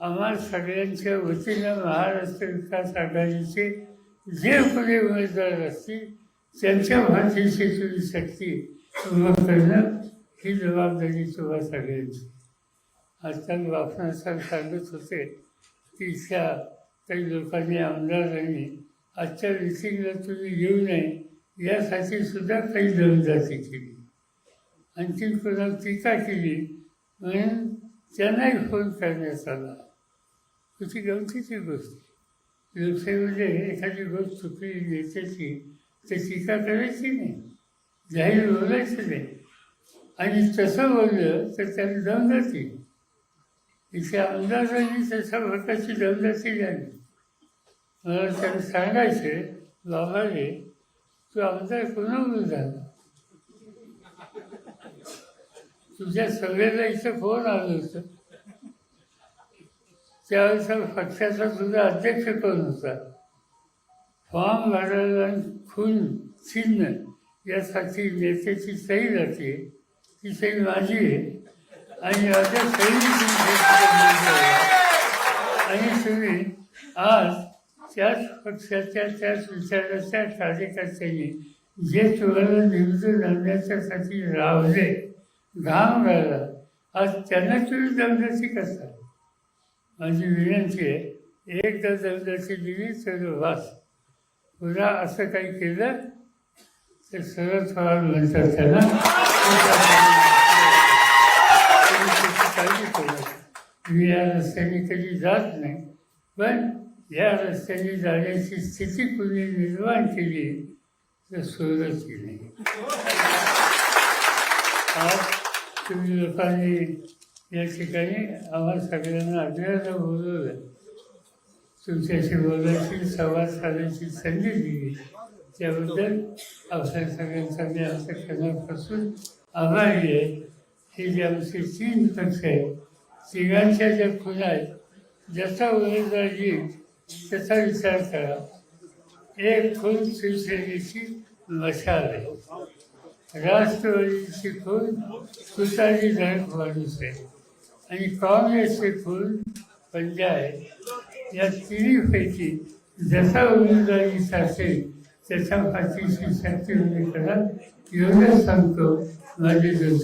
आम्हा सगळ्यांच्या वतीनं महाराष्ट्र विकास आघाडीचे जे कोणी उमेदवार असतील त्यांच्या भाषेची तुम्ही शक्ती उभं करणं ही जबाबदारी तुम्हा सगळ्यांची. आजकाल बापना सांगत होते की इथल्या काही लोकांनी आमदारांनी आजच्या मिटिंगला तुम्ही येऊ नये यासाठी सुद्धा काही दमदाटी केली. आणखी कोणाला टीका केली म्हणून त्यांनाही फोन करण्यात आला. तुझी गमतीची गोष्ट. लोकसेवेमध्ये म्हणजे एखादी गोष्ट चुकली नेत्याची तर टीका करायची नाही. जाहीर बोलायचं नाही. आणि तसं बोललं तर त्याला दमदाटी इथे आमदारांनी तशा प्रकारची दमदाटी झाली मला त्याला सांगायचे बाबा रे तू आमदार कोणावर झाला तुझ्या सगळ्याला इथं फोन आलं होतं. त्यावेळेस पक्षाचा सुद्धा अध्यक्ष कोण होता? फॉर्म भरायला आणि खून चिन्ह. यासाठी नेत्याची सही जाते. ती सही माझी आहे. आणि माझ्या सही आणि तुम्ही आज त्याच पक्षाच्या त्याच विचाराच्या कार्यकर्त्यांनी जे तुम्हाला निवडून आणण्याच्यासाठी रावले घाम राहिला आज त्यांना तुम्ही दमदाची करता माझी विनंती आहे एकदा दमदाची दिली तर वास पुन्हा असं काही केलं तर सरळ थोडा म्हणतात त्याला काळजी करू मी या रस्त्याने कधी जात नाही पण या रस्त्याने जाण्याची स्थिती कुणी निर्माण केली तर सोडत नाही आज तुम्ही लोकांनी या ठिकाणी आम्हाला सगळ्यांना आग्रहानं बोलवलं तुमच्याशी बोलायची संवाद साधायची संधी दिली. त्याबद्दल आपल्या सगळ्यांचा मी आमच्या क्षणापासून आभारी आहे. हे जे आमचे तीन पक्ष आहेत तिघांच्या ज्या खुला आहेत ज्याचा उमेदवार येईल त्याचा विचार करा. एक खून शिवसेनेची मशाल आहे. राष्ट्रवादीची खून तुतारी धडक माणूस आहे. आणि टॉम याचे खून पंजा आहे या तिन्हीपैकी जसा उमेदवारी असेल त्याच्या पाठीशी शक्ती उमेदवार एवढं सांगतो माझे दोन